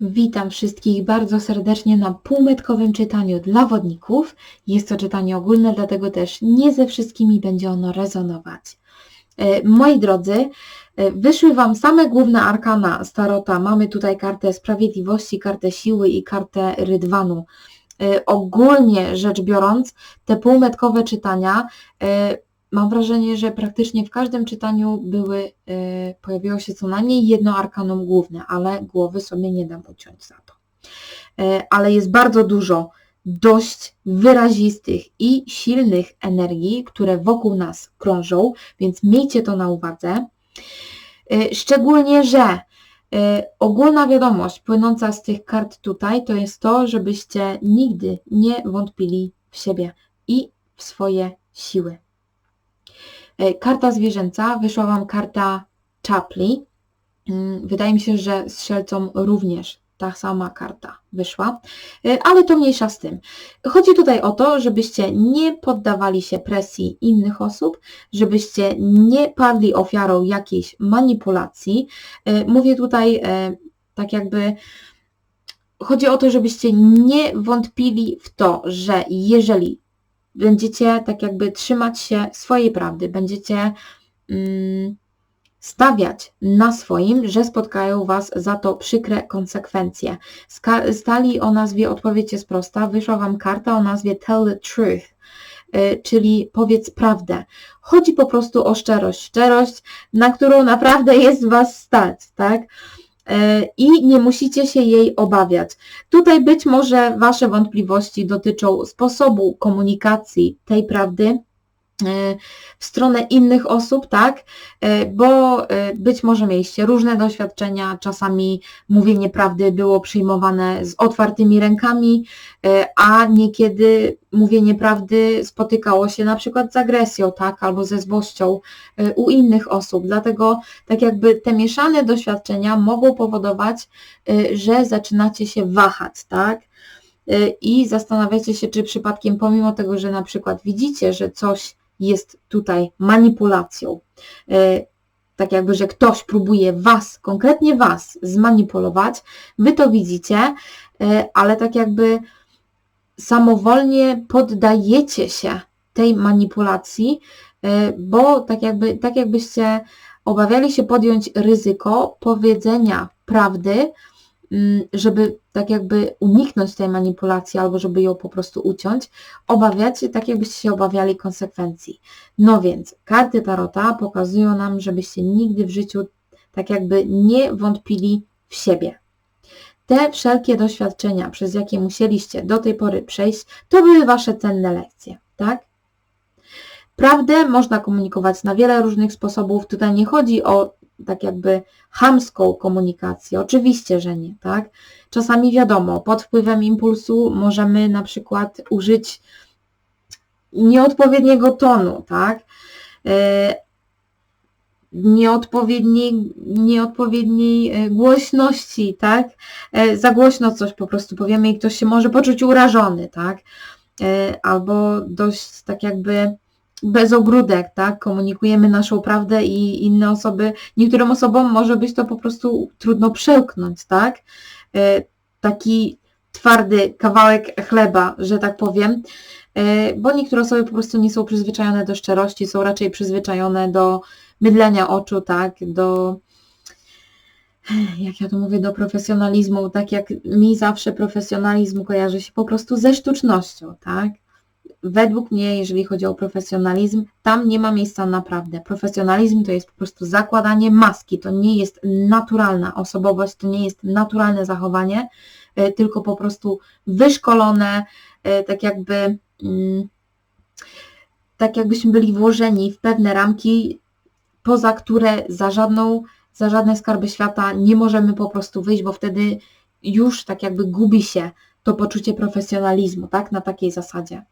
Witam wszystkich bardzo serdecznie na półmetkowym czytaniu dla wodników. Jest to czytanie ogólne, dlatego też nie ze wszystkimi będzie ono rezonować. E, moi drodzy, e, wyszły Wam same główne arkana Starota. Mamy tutaj kartę Sprawiedliwości, kartę Siły i kartę Rydwanu. E, ogólnie rzecz biorąc, te półmetkowe czytania mam wrażenie, że praktycznie w każdym czytaniu były, pojawiło się co najmniej jedno arkanum główne, ale głowy sobie nie dam uciąć za to. Ale jest bardzo dużo dość wyrazistych i silnych energii, które wokół nas krążą, więc miejcie to na uwadze. Y, szczególnie, że y, ogólna wiadomość płynąca z tych kart tutaj to jest to, żebyście nigdy nie wątpili w siebie i w swoje siły. Y, karta zwierzęca, wyszła Wam karta Chapli. Mm, wydaje mi się, że strzelcom również ta sama karta wyszła, y, ale to mniejsza z tym. Chodzi tutaj o to, żebyście nie poddawali się presji innych osób, żebyście nie padli ofiarą jakiejś manipulacji. Y, mówię tutaj tak jakby chodzi o to, żebyście nie wątpili w to, że jeżeli będziecie tak jakby trzymać się swojej prawdy, będziecie mm, stawiać na swoim, że spotkają Was za to przykre konsekwencje. Stali o nazwie Odpowiedź jest prosta, wyszła Wam karta o nazwie Tell the Truth, y, czyli powiedz prawdę. Chodzi po prostu o szczerość, szczerość, na którą naprawdę jest Was stać, tak? Y, I nie musicie się jej obawiać. Tutaj być może Wasze wątpliwości dotyczą sposobu komunikacji tej prawdy, E, w stronę innych osób, tak, e, bo e, być może mieliście różne doświadczenia, czasami mówienie prawdy było przyjmowane z otwartymi rękami, a niekiedy mówienie prawdy spotykało się na przykład z agresją, tak, albo ze złością u innych osób. Dlatego tak jakby te mieszane doświadczenia mogą powodować, że zaczynacie się wahać, tak, i zastanawiacie się, czy przypadkiem pomimo tego, że na przykład widzicie, że coś jest tutaj manipulacją. E, tak jakby, że ktoś próbuje Was, konkretnie Was zmanipulować, Wy to widzicie, e, ale tak jakby samowolnie poddajecie się tej manipulacji, e, bo tak jakby, tak jakbyście obawiali się podjąć ryzyko powiedzenia prawdy, żeby tak jakby uniknąć tej manipulacji albo żeby ją po prostu uciąć, obawiać się tak, jakbyście się obawiali konsekwencji. No więc karty Tarota pokazują nam, żebyście nigdy w życiu tak jakby nie wątpili w siebie. Te wszelkie doświadczenia, przez jakie musieliście do tej pory przejść, to były Wasze cenne lekcje, tak? Prawdę można komunikować na wiele różnych sposobów. Tutaj nie chodzi o tak jakby chamską komunikację. Oczywiście, że nie, tak? Czasami wiadomo, pod wpływem impulsu możemy na przykład użyć nieodpowiedniego tonu, tak? E, nieodpowiedniej, nieodpowiedniej e, głośności, tak? E, za głośno coś po prostu powiemy i ktoś się może poczuć urażony, tak? Albo dość tak jakby bez ogródek, tak? Komunikujemy naszą prawdę i inne osoby, niektórym osobom może być to po prostu trudno przełknąć, tak? E, taki twardy kawałek chleba, że tak powiem, e, bo niektóre osoby po prostu nie są przyzwyczajone do szczerości, są raczej przyzwyczajone do mydlenia oczu, tak? Do jak ja to mówię, do profesjonalizmu, tak jak mi zawsze profesjonalizm kojarzy się po prostu ze sztucznością, tak? Według mnie, jeżeli chodzi o profesjonalizm, tam nie ma miejsca naprawdę. Profesjonalizm to jest po prostu zakładanie maski, to nie jest naturalna osobowość, to nie jest naturalne zachowanie, e, tylko po prostu wyszkolone, e, tak jakby mm, tak jakbyśmy byli włożeni w pewne ramki, poza które za żadną, za żadne skarby świata nie możemy po prostu wyjść, bo wtedy już tak jakby gubi się to poczucie profesjonalizmu, tak, na takiej zasadzie.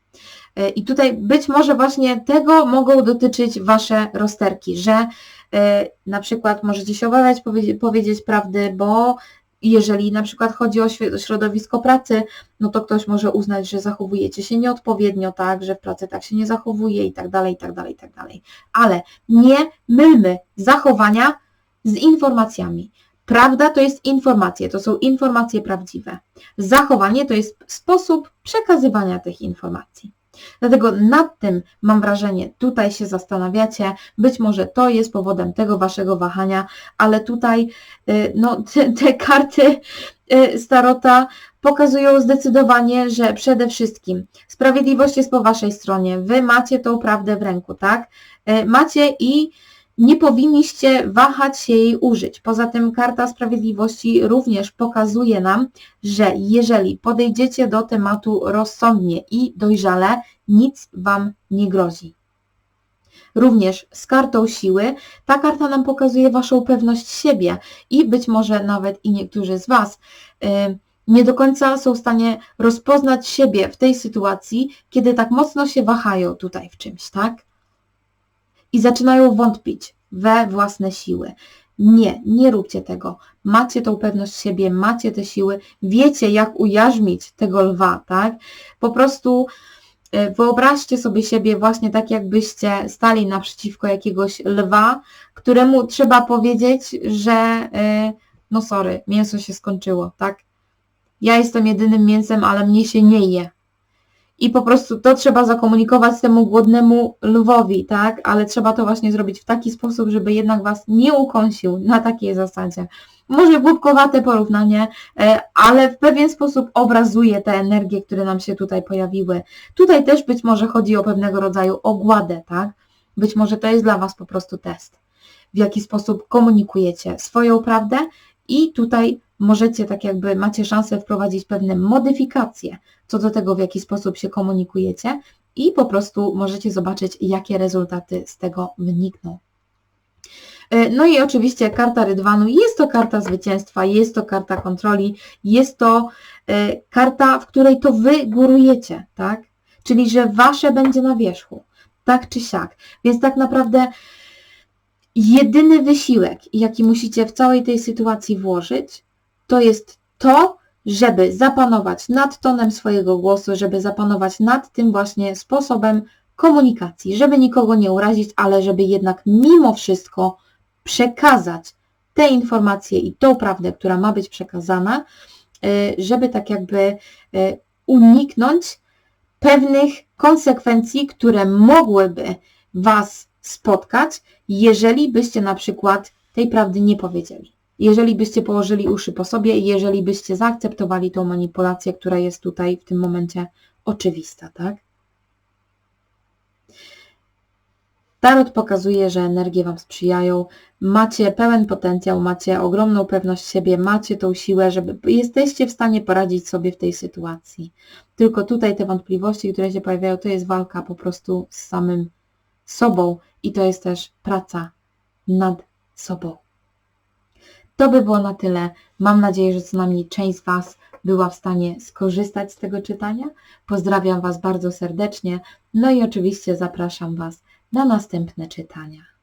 E, I tutaj być może właśnie tego mogą dotyczyć Wasze rozterki, że e, na przykład możecie się obawiać powiedzieć, powiedzieć prawdy, bo jeżeli na przykład chodzi o środowisko pracy, no to ktoś może uznać, że zachowujecie się nieodpowiednio, tak, że w pracy tak się nie zachowuje i tak dalej, i tak dalej, i tak dalej. Ale nie mylmy zachowania z informacjami. Prawda to jest informacje, to są informacje prawdziwe. Zachowanie to jest sposób przekazywania tych informacji. Dlatego nad tym, mam wrażenie, tutaj się zastanawiacie, być może to jest powodem tego waszego wahania, ale tutaj y, no, te, te karty y, Starota pokazują zdecydowanie, że przede wszystkim sprawiedliwość jest po waszej stronie, wy macie tą prawdę w ręku, tak? Y, macie i nie powinniście wahać się jej użyć. Poza tym karta sprawiedliwości również pokazuje nam, że jeżeli podejdziecie do tematu rozsądnie i dojrzale, nic Wam nie grozi. Również z kartą siły ta karta nam pokazuje Waszą pewność siebie i być może nawet i niektórzy z Was y, nie do końca są w stanie rozpoznać siebie w tej sytuacji, kiedy tak mocno się wahają tutaj w czymś, tak? I zaczynają wątpić we własne siły. Nie, nie róbcie tego. Macie tą pewność siebie, macie te siły, wiecie jak ujarzmić tego lwa, tak? Po prostu e, wyobraźcie sobie siebie właśnie tak, jakbyście stali naprzeciwko jakiegoś lwa, któremu trzeba powiedzieć, że e, no sorry, mięso się skończyło, tak? Ja jestem jedynym mięsem, ale mnie się nie je i po prostu to trzeba zakomunikować temu głodnemu lwowi, tak? Ale trzeba to właśnie zrobić w taki sposób, żeby jednak Was nie ukąsił na takiej zasadzie. Może głupkowate porównanie, e, ale w pewien sposób obrazuje te energie, które nam się tutaj pojawiły. Tutaj też być może chodzi o pewnego rodzaju ogładę, tak? Być może to jest dla Was po prostu test. W jaki sposób komunikujecie swoją prawdę i tutaj możecie tak jakby, macie szansę wprowadzić pewne modyfikacje co do tego, w jaki sposób się komunikujecie i po prostu możecie zobaczyć, jakie rezultaty z tego wynikną. E, no i oczywiście karta Rydwanu jest to karta zwycięstwa, jest to karta kontroli, jest to e, karta, w której to Wy górujecie, tak? Czyli, że Wasze będzie na wierzchu, tak czy siak. Więc tak naprawdę jedyny wysiłek, jaki musicie w całej tej sytuacji włożyć, to jest to, żeby zapanować nad tonem swojego głosu, żeby zapanować nad tym właśnie sposobem komunikacji, żeby nikogo nie urazić, ale żeby jednak mimo wszystko przekazać te informacje i tą prawdę, która ma być przekazana, y, żeby tak jakby y, uniknąć pewnych konsekwencji, które mogłyby Was spotkać, jeżeli byście na przykład tej prawdy nie powiedzieli jeżeli byście położyli uszy po sobie i jeżeli byście zaakceptowali tą manipulację, która jest tutaj w tym momencie oczywista, tak? Tarot pokazuje, że energie Wam sprzyjają, macie pełen potencjał, macie ogromną pewność siebie, macie tą siłę, żeby jesteście w stanie poradzić sobie w tej sytuacji. Tylko tutaj te wątpliwości, które się pojawiają, to jest walka po prostu z samym sobą i to jest też praca nad sobą. To by było na tyle. Mam nadzieję, że co najmniej część z Was była w stanie skorzystać z tego czytania. Pozdrawiam Was bardzo serdecznie. No i oczywiście zapraszam Was na następne czytania.